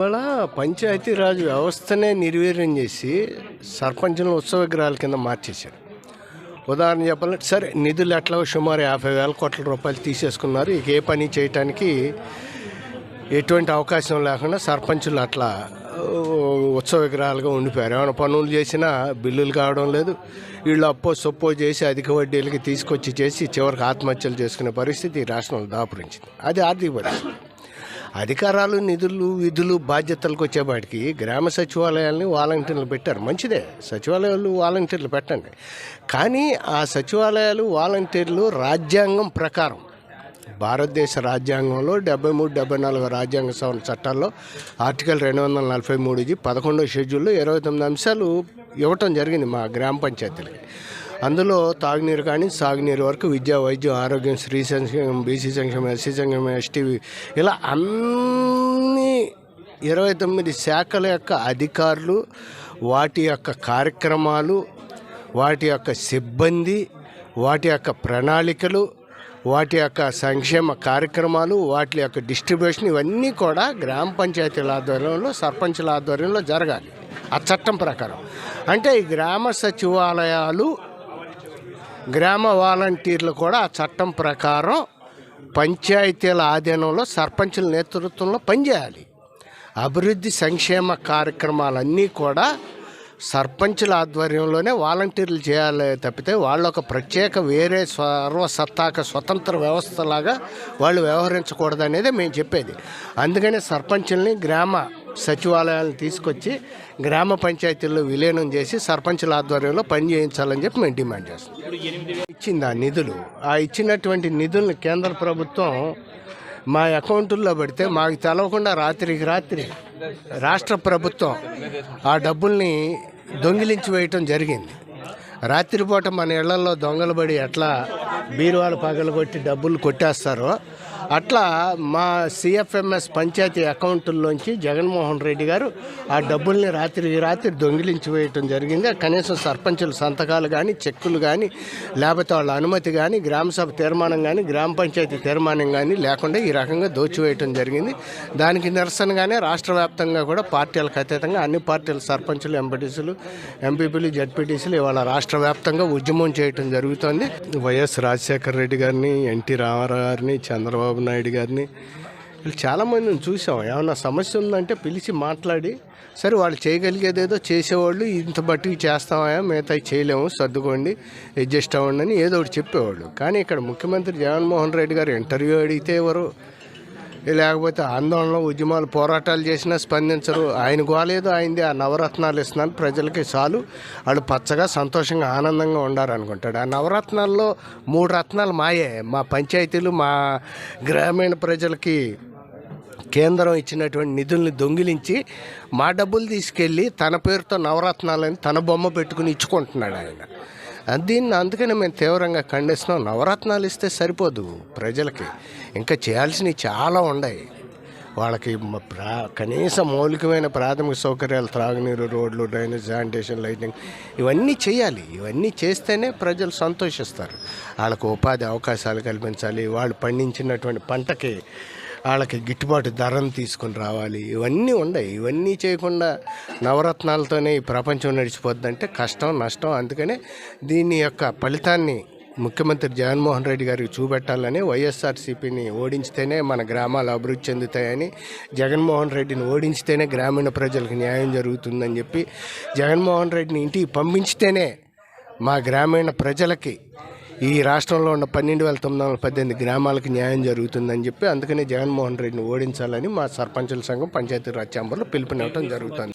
ఇవాళ పంచాయతీరాజ్ వ్యవస్థనే నిర్వీర్యం చేసి సర్పంచులను ఉత్సవ విగ్రహాల కింద మార్చేశారు. ఉదాహరణ చెప్పాలంటే సరే నిధులు ఎట్లా సుమారు యాభై వేల కోట్ల రూపాయలు తీసేసుకున్నారు. ఇక ఏ పని చేయటానికి ఎటువంటి అవకాశం లేకుండా సర్పంచులు అట్లా ఉత్సవ విగ్రహాలుగా ఉండిపోయారు. ఏమైనా పనులు చేసినా బిల్లులు కావడం లేదు. వీళ్ళు అప్పో సొప్పో చేసి అధిక వడ్డీలకి తీసుకొచ్చి చేసి చివరికి ఆత్మహత్యలు చేసుకునే పరిస్థితి ఈ రాష్ట్రంలో దాపురించింది. అది ఆర్థిక పరిస్థితి. అధికారాలు నిధులు విధులు బాధ్యతలకు వచ్చేవాటికి గ్రామ సచివాలయాల్ని వాలంటీర్లు పెట్టారు. మంచిదే. సచివాలయాలు వాలంటీర్లు పెట్టండి. కానీ ఆ సచివాలయాలు వాలంటీర్లు రాజ్యాంగం ప్రకారం భారతదేశ రాజ్యాంగంలో డెబ్బై మూడు డెబ్బై నాలుగు రాజ్యాంగ సవరణ చట్టాల్లో ఆర్టికల్ రెండు వందల నలభై మూడుజీ పదకొండో షెడ్యూల్లో ఇరవై తొమ్మిది అంశాలు ఇవ్వటం జరిగింది మా గ్రామ పంచాయతీలకి. అందులో తాగునీరు కానీ సాగునీరు వరకు విద్య వైద్యం ఆరోగ్యం స్త్రీ సంక్షేమం బీసీ సంక్షేమం ఎస్సీ సంక్షేమం ఎస్టీ ఇలా అన్ని ఇరవై తొమ్మిది శాఖల యొక్క అధికారులు వాటి యొక్క కార్యక్రమాలు వాటి యొక్క సిబ్బంది వాటి యొక్క ప్రణాళికలు వాటి యొక్క సంక్షేమ కార్యక్రమాలు వాటి యొక్క డిస్ట్రిబ్యూషన్ ఇవన్నీ కూడా గ్రామ పంచాయతీల ఆధ్వర్యంలో సర్పంచుల ఆధ్వర్యంలో జరగాలి. ఆ చట్టం ప్రకారం. అంటే ఈ గ్రామ సచివాలయాలు గ్రామ వాలంటీర్లు కూడా ఆ చట్టం ప్రకారం పంచాయతీల ఆధీనంలో సర్పంచుల నేతృత్వంలో పనిచేయాలి. అభివృద్ధి సంక్షేమ కార్యక్రమాలన్నీ కూడా సర్పంచుల ఆధ్వర్యంలోనే వాలంటీర్లు చేయాలి తప్పితే వాళ్ళు ఒక ప్రత్యేక వేరే సర్వసత్తాక స్వతంత్ర వ్యవస్థలాగా వాళ్ళు వ్యవహరించకూడదు అనేది మేము చెప్పేది. అందుకని సర్పంచుల్ని గ్రామ సచివాలయాలను తీసుకొచ్చి గ్రామ పంచాయతీల్లో విలీనం చేసి సర్పంచుల ఆధ్వర్యంలో పని చేయించాలని చెప్పి మేము డిమాండ్ చేస్తాం ఇచ్చింది ఆ నిధులు? ఆ ఇచ్చినటువంటి నిధులను కేంద్ర ప్రభుత్వం మా అకౌంటుల్లో పెడితే మాకు తెలవకుండా రాత్రికి రాత్రి రాష్ట్ర ప్రభుత్వం ఆ డబ్బుల్ని దొంగిలించి వేయటం జరిగింది. రాత్రిపూట మన ఇళ్ళలో దొంగలు పడి ఎట్లా బీరువాలు పగలగొట్టి డబ్బులు కొట్టేస్తారో అట్లా మా సిఎఫ్ఎంఎస్ పంచాయతీ అకౌంట్లోంచి జగన్మోహన్ రెడ్డి గారు ఆ డబ్బుల్ని రాత్రి రాత్రి దొంగిలించి వేయటం జరిగింది. కనీసం సర్పంచుల సంతకాలు కానీ చెక్కులు కానీ లేకపోతే వాళ్ళ అనుమతి కానీ గ్రామసభ తీర్మానం కానీ గ్రామ పంచాయతీ తీర్మానం కానీ లేకుండా ఈ రకంగా దోచివేయటం జరిగింది. దానికి నిరసనగానే రాష్ట్ర వ్యాప్తంగా కూడా పార్టీలకు అతీతంగా అన్ని పార్టీల సర్పంచులు ఎంపీటీసీలు ఎంపీపీలు జడ్పీటీసీలు ఇవాళ రాష్ట్ర వ్యాప్తంగా ఉద్యమం చేయటం జరుగుతోంది. వైఎస్ రాజశేఖర రెడ్డి గారిని ఎన్టీ రామారావు గారిని చంద్రబాబు నాయుడు గారిని. వీళ్ళు చాలామందిని చూసాం. ఏమన్నా సమస్య ఉందంటే పిలిచి మాట్లాడి సరే వాళ్ళు చేయగలిగేదేదో చేసేవాళ్ళు ఇంత బట్టి చేస్తామయా మిగతా చేయలేము సర్దుకోండి అడ్జస్ట్ అవ్వండి అని ఏదో ఒకటి చెప్పేవాళ్ళు. కానీ ఇక్కడ ముఖ్యమంత్రి జగన్మోహన్ రెడ్డి గారు ఇంటర్వ్యూ అడిగితే ఎవరు లేకపోతే ఆందోళన ఉద్యమాలు పోరాటాలు చేసినా స్పందించరు. ఆయన గోలేదు ఆయనది ఆ నవరత్నాలు ఇస్తున్నాను. ప్రజలకి చాలు. వాళ్ళు పచ్చగా సంతోషంగా ఆనందంగా ఉండారు అనుకుంటాడు ఆ నవరత్నాల్లో మూడు రత్నాలు మాయే. మా పంచాయతీలు మా గ్రామీణ ప్రజలకి కేంద్రం ఇచ్చినటువంటి నిధుల్ని దొంగిలించి మా డబ్బులు తీసుకెళ్ళి తన పేరుతో నవరత్నాలని తన బొమ్మ పెట్టుకుని ఇచ్చుకుంటున్నాడు ఆయన. దీన్ని అందుకని మేము తీవ్రంగా ఖండిస్తున్నాం. నవరత్నాలు ఇస్తే సరిపోదు ప్రజలకి. ఇంకా చేయాల్సినవి చాలా ఉన్నాయి. వాళ్ళకి ప్రా కనీస మౌలికమైన ప్రాథమిక సౌకర్యాలు త్రాగునీరు రోడ్లు డ్రైనేజ్ శానిటేషన్ లైటింగ్ ఇవన్నీ చేయాలి. ఇవన్నీ చేస్తేనే ప్రజలు సంతోషిస్తారు. వాళ్ళకు ఉపాధి అవకాశాలు కల్పించాలి. వాళ్ళు పండించినటువంటి పంటకి వాళ్ళకి గిట్టుబాటు ధరను తీసుకొని రావాలి. ఇవన్నీ ఉన్నాయి ఇవన్నీ చేయకుండా నవరత్నాలతోనే ఈ ప్రపంచం నడిచిపోద్దంటే కష్టం నష్టం. అందుకనే దీని యొక్క ఫలితాన్ని ముఖ్యమంత్రి జగన్మోహన్ రెడ్డి గారికి చూపెట్టాలని వైఎస్ఆర్సీపీని ఓడించితేనే మన గ్రామాలు అభివృద్ధి చెందుతాయని జగన్మోహన్ రెడ్డిని ఓడించితేనే గ్రామీణ ప్రజలకు న్యాయం జరుగుతుందని చెప్పి జగన్మోహన్ రెడ్డిని ఇంటికి పంపించితేనే మా గ్రామీణ ప్రజలకి ఈ రాష్ట్రంలో ఉన్న పన్నెండు వేల తొమ్మిది వందల పద్దెనిమిది గ్రామాలకు న్యాయం జరుగుతుందని చెప్పి అందుకనే జగన్మోహన్ రెడ్డిని ఓడించాలని మా సర్పంచుల సంఘం పంచాయతీరాజ్ ఛాంబర్లో పిలుపునివ్వడం జరుగుతుంది.